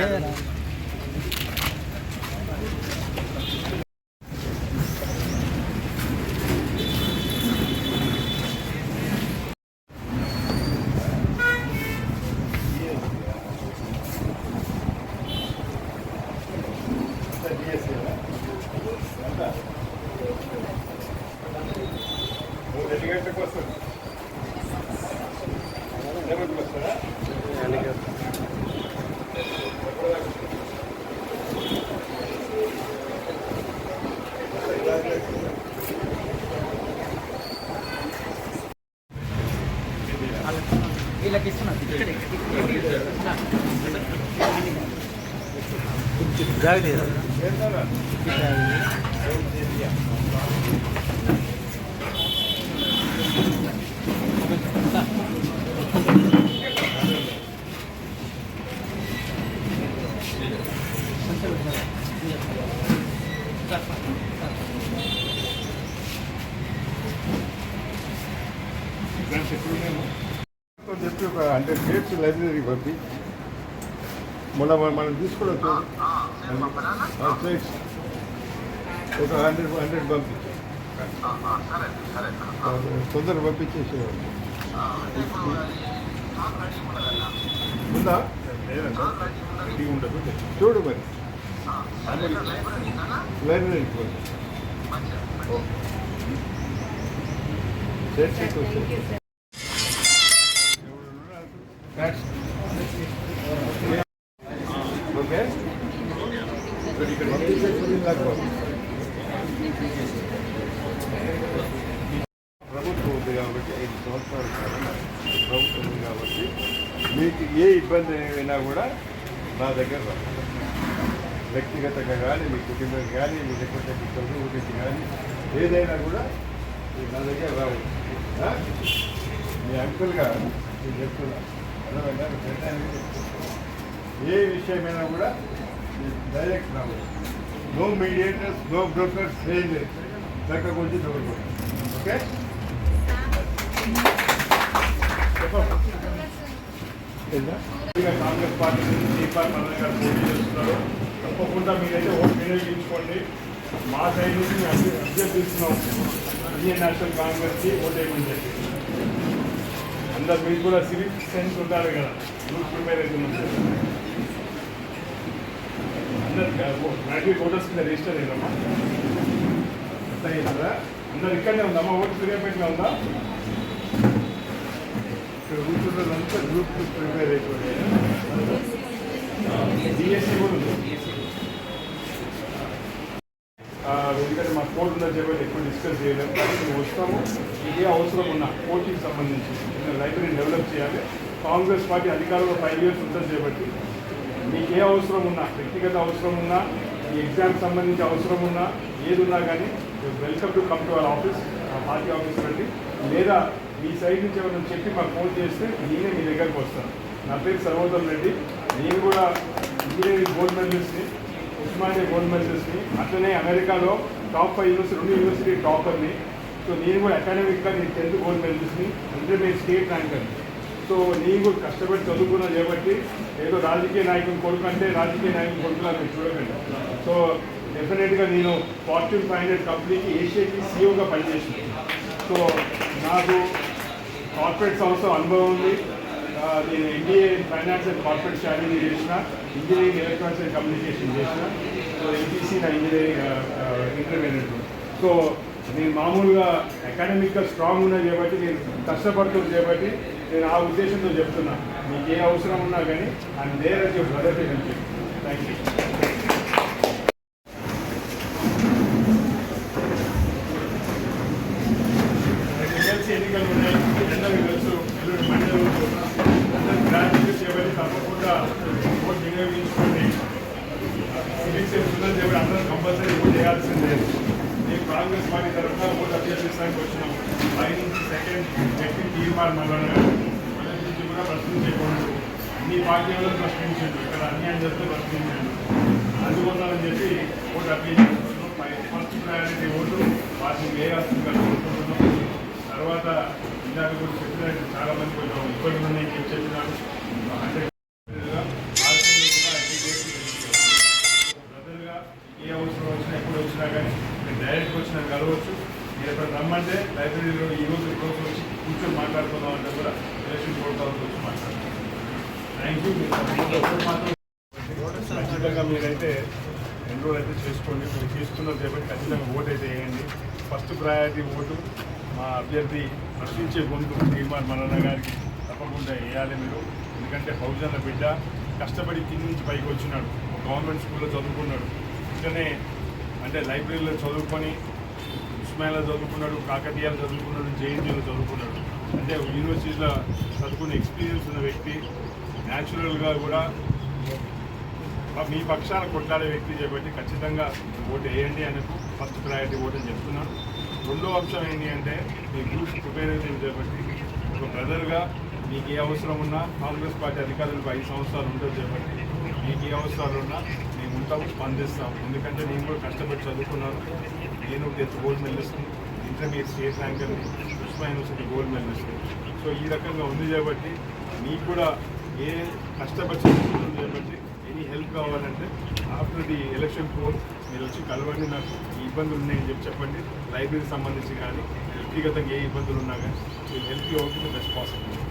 خير ఏంటన్నా? చెప్పి ఒక హండ్రెడ్ డేట్స్ లైబ్రరీకి పంపి మొన్న మనం తీసుకోవడం ఒక హండ్రెడ్ హండ్రెడ్ పంపించాం. తొందరగా పంపించేసేవాడు ఉందా? ఉండదు. చూడు మరి. లైబ్రరీకి పోయి okay. ప్రభుత్వం ఉంది కాబట్టి ఐదు సంవత్సరాల కాలం ప్రభుత్వం ఉంది కాబట్టి మీకు ఏ ఇబ్బంది అయినా కూడా నా దగ్గర వ్యక్తిగతంగా కానీ మీ కుటుంబం కానీ మీ లేకపోతే మీ చదువు గురించి కానీ ఏదైనా కూడా నా దగ్గర రావు మీ అంకుల్గా నేను చెప్తున్నా మీ ఏ విషయమైనా కూడా డైరెక్ట్ రావు నో మీడియేటర్స్ నో బ్రోకర్స్ ఏం లేదు చక్కగా కొంచెం దొరుకుతుంది ఓకే కాంగ్రెస్ పార్టీ నుంచి దీపాల్ మల్లయ్య గారు పోటీ చేస్తున్నారు తప్పకుండా మీరైతే ఓటు వినియోగించుకోండి మా సైడ్ నుంచి మేము అభ్య- అభ్యర్థిస్తున్నాం ఇండియన్ నేషనల్ కాంగ్రెస్కి ఓటు వేయమని చెప్పి అందరు మీకు కూడా సివిక్ సెన్స్ ఉంటారు కదా గ్రూప్ ప్రిపేర్ అవుతున్నారు అందరు గ్రాడ్యుయేట్ ఓటర్స్ కింద రిజిస్టర్ అయ్యారమ్మా ఎంత అయ్యిందా అందరు ఇక్కడనే ఉందమ్మా ఓటు సూర్యాపేటలో ఉందా? ఇక్కడ కూర్చున్నదంతా గ్రూప్ ప్రిపేర్ అయిపోయాయి డిఎస్సి కూడా ఉంది. ఎందుకంటే మా కోర్టు ఉందని చెప్పి ఎక్కువ డిస్కస్ చేయలేము మేము వస్తాము. ఇదే అవసరం ఉన్న కోర్టుకి సంబంధించి. లైబ్రరీ డెవలప్ చేయాలి. కాంగ్రెస్ పార్టీ అధికారంలో ఫైవ్ ఇయర్స్ ఉందని చేపట్టి మీకు ఏ అవసరం ఉన్నా వ్యక్తిగత అవసరం ఉన్నా ఈ ఎగ్జామ్ సంబంధించి అవసరం ఉన్నా ఏది ఉన్నా కానీ welcome to come to our office మా పార్టీ ఆఫీస్ రండి. లేదా మీ సైడ్ నుంచి ఎవరైనా చెప్పి మాకు ఫోన్ చేస్తే నేనే మీ దగ్గరకు వస్తాను. నా పేరు సర్వోదం రెడ్డి. నేను కూడా ఇంజనీరింగ్ గోల్డ్ మెడలిస్ట్ని ఉస్మానియా గోల్డ్ మెడలిస్ట్ని అట్లనే అమెరికాలో టాప్ ఫైవ్ యూనివర్సిటీ రెండు యూనివర్సిటీ టాపర్ని సో నేను కూడా అకాడమిక్గా నేను టెన్త్ గోల్డ్ మెడలిస్ట్ని మీ స్టేట్ ర్యాంకర్ని సో నీ కూడా కష్టపడి చదువుకున్నావు కాబట్టి ఏదో రాజకీయ నాయకుని కొడుకు అంటే రాజకీయ నాయకుని కొడుకులా మీరు చూడకండి. సో డెఫినెట్గా నేను ఫార్చ్యూన్ ఫైవ్ హండ్రెడ్ కంపెనీకి ఏషియాకి సీఓగా పనిచేసింది సో నాకు కార్పొరేట్ సంస్థ అనుభవం ఉంది. నేను NDA finance and corporate strategy చేసిన ఇంజనీరింగ్ ఎలక్ట్రానిక్స్ అండ్ కమ్యూనికేషన్ చేసిన. సో ఎంపీసీ నా ఇంజనీరింగ్ ఇంటర్మీడియట్ సో నేను మామూలుగా అకాడమిక్గా స్ట్రాంగ్ ఉన్నా కాబట్టి నేను కష్టపడుతుంది కాబట్టి నేను ఆ ఉద్దేశంతో చెప్తున్నా. మీకు ఏ అవసరం ఉన్నా కానీ I'm there as your brother thank you వ్యక్తి తీర్మానం మొదటి నుంచి కూడా ప్రశ్నించేకూడదు అన్ని పార్టీలలో ప్రశ్నించాడు ఇక్కడ అన్యాయం చేస్తే ప్రశ్నించాడు చెప్పి ఓటు అప్పీల్ చేస్తున్నాం ఫస్ట్ ఓటు వాటిని వేయాల్సింది కోరుకుంటున్నాం. తర్వాత ఇందాక కూడా చెప్పినట్టు చాలామంది కొంచెం ఇబ్బంది ఉందని చెప్పి ఏ అవసరం వచ్చినా ఎప్పుడు వచ్చినా కానీ డైరెక్ట్ వచ్చినా కలవచ్చు మీరు ఎక్కడ రమ్మంటే లైబ్రరీలో ఈరోజు రోజు వచ్చి కూర్చొని మాట్లాడుకుందాం అంటే కూడా ఎలక్షన్ బోర్డు కావాల్సి వచ్చి మాట్లాడుతున్నాం థ్యాంక్ యూ మీరైతే ఎన్రోల్ అయితే చేసుకోండి. మీరు తీసుకున్న చేపట్టి ఖచ్చితంగా ఓటు అయితే వేయండి. ఫస్ట్ ప్రయారిటీ ఓటు మా అభ్యర్థి ప్రశ్నించే గొంతు శ్రీమాన్ మరణ గారికి తప్పకుండా వేయాలి మీరు. ఎందుకంటే బహుజన బిడ్డ కష్టపడి కింది నుంచి పైకి వచ్చినాడు. గవర్నమెంట్ స్కూల్లో చదువుకున్నాడు. ఇంకనే అంటే లైబ్రరీలో చదువుకొని ఉస్మానియాలో చదువుకున్నాడు కాకతీయాలు చదువుకున్నాడు జేఎన్టీలో చదువుకున్నాడు. అంటే యూనివర్సిటీలో చదువుకున్న ఎక్స్పీరియన్స్ ఉన్న వ్యక్తి న్యాచురల్గా కూడా మీ పక్షాన కొట్లాడే వ్యక్తి చేపట్టి ఖచ్చితంగా ఓటు వేయండి ఆయనకు. ఫస్ట్ ప్రయారిటీ ఓటు అని చెప్తున్నాను రెండో అంశం ఏంటి అంటే మీ గ్రూప్ ప్రిపేర్ అయితే చేపట్టి ఒక బ్రదర్గా మీకు ఏ అవసరం ఉన్నా కాంగ్రెస్ పార్టీ అధికారులకు ఐదు సంవత్సరాలు ఉంటుంది చేపట్టి మీకు ఏ అవసరాలు ఉన్నా మేము ఉంటాము స్పందిస్తాం ఎందుకంటే నేను కూడా కష్టపడి చదువుకున్నాను. నేను tenth gold medalist intermediate state ర్యాంకర్ని Krishna university gold medalist so ఈ రకంగా ఉంది కాబట్టి మీకు కూడా ఏ కష్టపడి చదువుకున్నాను చేపట్టి ఎనీ హెల్ప్ కావాలంటే ఆఫ్టర్ ది ఎలక్షన్ కోడ్ మీరు వచ్చి కలవండి నాకు. ఈ ఇబ్బందులు ఉన్నాయని చెప్పి చెప్పండి. లైబ్రరీకి సంబంధించి కానీ వ్యక్తిగతంగా ఏ ఇబ్బందులు ఉన్నా కానీ హెల్ప్ అవుతుంది బెస్ట్ పాసిబుల్